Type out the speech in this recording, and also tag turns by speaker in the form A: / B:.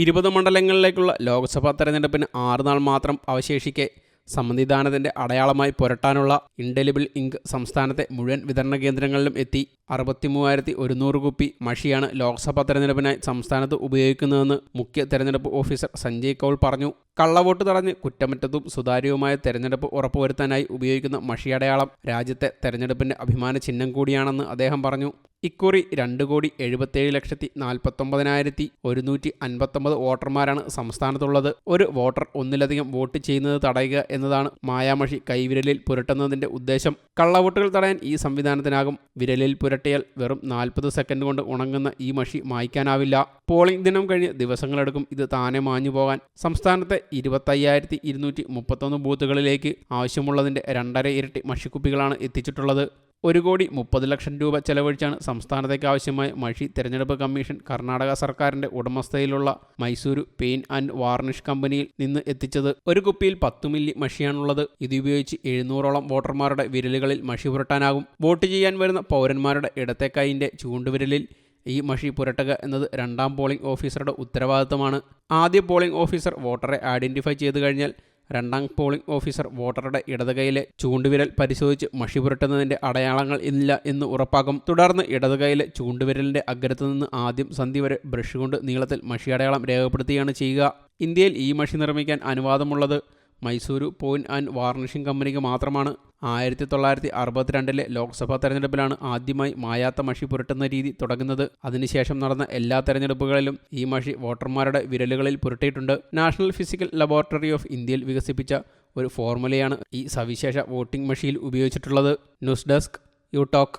A: ഇരുപത് മണ്ഡലങ്ങളിലേക്കുള്ള ലോക്സഭാ തെരഞ്ഞെടുപ്പിന് ആറ് നാൾ മാത്രം അവശേഷിക്കെ സമ്മതിദാനത്തിന്റെ അടയാളമായി പുരട്ടാനുള്ള ഇൻഡെലിബിൾ ഇങ്ക് സംസ്ഥാനത്തെ മുഴുവൻ വിതരണ കേന്ദ്രങ്ങളിലും എത്തി. അറുപത്തി മൂവായിരത്തി ഒരുന്നൂറ് കുപ്പി മഷിയാണ് ലോക്സഭാ തെരഞ്ഞെടുപ്പിനായി സംസ്ഥാനത്ത് ഉപയോഗിക്കുന്നതെന്ന് മുഖ്യ തെരഞ്ഞെടുപ്പ് ഓഫീസർ സഞ്ജയ് കൗൾ പറഞ്ഞു. കള്ളവോട്ട് തടഞ്ഞ് കുറ്റമറ്റതും സുതാര്യവുമായ തെരഞ്ഞെടുപ്പ് ഉറപ്പുവരുത്താനായി ഉപയോഗിക്കുന്ന മഷിയടയാളം രാജ്യത്തെ തെരഞ്ഞെടുപ്പിന്റെ അഭിമാന ചിഹ്നം കൂടിയാണെന്ന് അദ്ദേഹം പറഞ്ഞു. ഇക്കുറി രണ്ട് കോടി എഴുപത്തേഴ് ലക്ഷത്തി നാൽപ്പത്തൊമ്പതിനായിരത്തി ഒരുന്നൂറ്റി അൻപത്തൊമ്പത് വോട്ടർമാരാണ് സംസ്ഥാനത്തുള്ളത്. ഒരു വോട്ടർ ഒന്നിലധികം വോട്ട് ചെയ്യുന്നത് തടയുക എന്നതാണ് മായാമഷി കൈവിരലിൽ പുരട്ടുന്നതിന്റെ ഉദ്ദേശം. കള്ളവോട്ടുകൾ തടയാൻ ഈ സംവിധാനത്തിനാകും വിരലിൽ പുരട്ടിയാൽ വെറും നാൽപ്പത് സെക്കൻഡ് കൊണ്ട് ഉണങ്ങുന്ന ഈ മഷി മായ്ക്കാനാവില്ല. പോളിംഗ് ദിനം കഴിഞ്ഞ് ദിവസങ്ങളെടുക്കും ഇത് താനെ മാഞ്ഞു പോകാൻ. സംസ്ഥാനത്തെ ഇരുപത്തയ്യായിരത്തി ഇരുന്നൂറ്റി മുപ്പത്തൊന്ന് ബൂത്തുകളിലേക്ക് ആവശ്യമുള്ളതിന്റെ രണ്ടര ഇരട്ടി മഷിക്കുപ്പികളാണ് എത്തിച്ചിട്ടുള്ളത്. ഒരു കോടി മുപ്പത് ലക്ഷം രൂപ ചെലവഴിച്ചാണ് സംസ്ഥാനത്തേക്ക് ആവശ്യമായ മഷി തെരഞ്ഞെടുപ്പ് കമ്മീഷൻ കർണാടക സർക്കാരിന്റെ ഉടമസ്ഥതയിലുള്ള മൈസൂരു പെയിൻ ആൻഡ് വാർണിഷ് കമ്പനിയിൽ നിന്ന് എത്തിച്ചത്. ഒരു കുപ്പിയിൽ പത്ത് മില്ലി മഷിയാണുള്ളത്. ഇതുപയോഗിച്ച് എഴുന്നൂറോളം വോട്ടർമാരുടെ വിരലുകളിൽ മഷി പുരട്ടാനാകും. വോട്ട് ചെയ്യാൻ വരുന്ന പൗരന്മാരുടെ ഇടത്തെ കൈയിന്റെ ചൂണ്ടുവിരലിൽ ഈ മഷി പുരട്ടുക എന്നത് രണ്ടാം പോളിംഗ് ഓഫീസറുടെ ഉത്തരവാദിത്തമാണ്. ആദ്യ പോളിംഗ് ഓഫീസർ വോട്ടറെ ഐഡന്റിഫൈ ചെയ്തു കഴിഞ്ഞാൽ രണ്ടാം പോളിംഗ് ഓഫീസർ വോട്ടറുടെ ഇടതുകൈയിലെ ചൂണ്ടുവിരൽ പരിശോധിച്ച് മഷി പുരട്ടുന്നതിന്റെ അടയാളങ്ങൾ ഇല്ല എന്ന് ഉറപ്പാക്കും. തുടർന്ന് ഇടതുകൈയിലെ ചൂണ്ടുവിരലിന്റെ അഗ്രത്ത് നിന്ന് ആദ്യം സന്ധി വരെ ബ്രഷ് കൊണ്ട് നീളത്തിൽ മഷി അടയാളം രേഖപ്പെടുത്തുകയാണ് ചെയ്യുക. ഇന്ത്യയിൽ ഈ മഷി നിർമ്മിക്കാൻ അനുവാദമുള്ളത് മൈസൂരു പോയിന്റ് ആൻഡ് വാർണിഷിംഗ് കമ്പനിക്ക് മാത്രമാണ്. ആയിരത്തി തൊള്ളായിരത്തി അറുപത്തിരണ്ടിലെ ലോക്സഭാ തെരഞ്ഞെടുപ്പിലാണ് ആദ്യമായി മായാത്ത മഷി പുരട്ടുന്ന രീതി തുടങ്ങുന്നത്. അതിനുശേഷം നടന്ന എല്ലാ തെരഞ്ഞെടുപ്പുകളിലും ഈ മഷി വോട്ടർമാരുടെ വിരലുകളിൽ പുരട്ടിയിട്ടുണ്ട്. നാഷണൽ ഫിസിക്കൽ ലബോറട്ടറി ഓഫ് ഇന്ത്യയിൽ വികസിപ്പിച്ച ഒരു ഫോർമുലയാണ് ഈ സവിശേഷ വോട്ടിംഗ് മഷിയിൽ ഉപയോഗിച്ചിട്ടുള്ളത്. News desk U talk.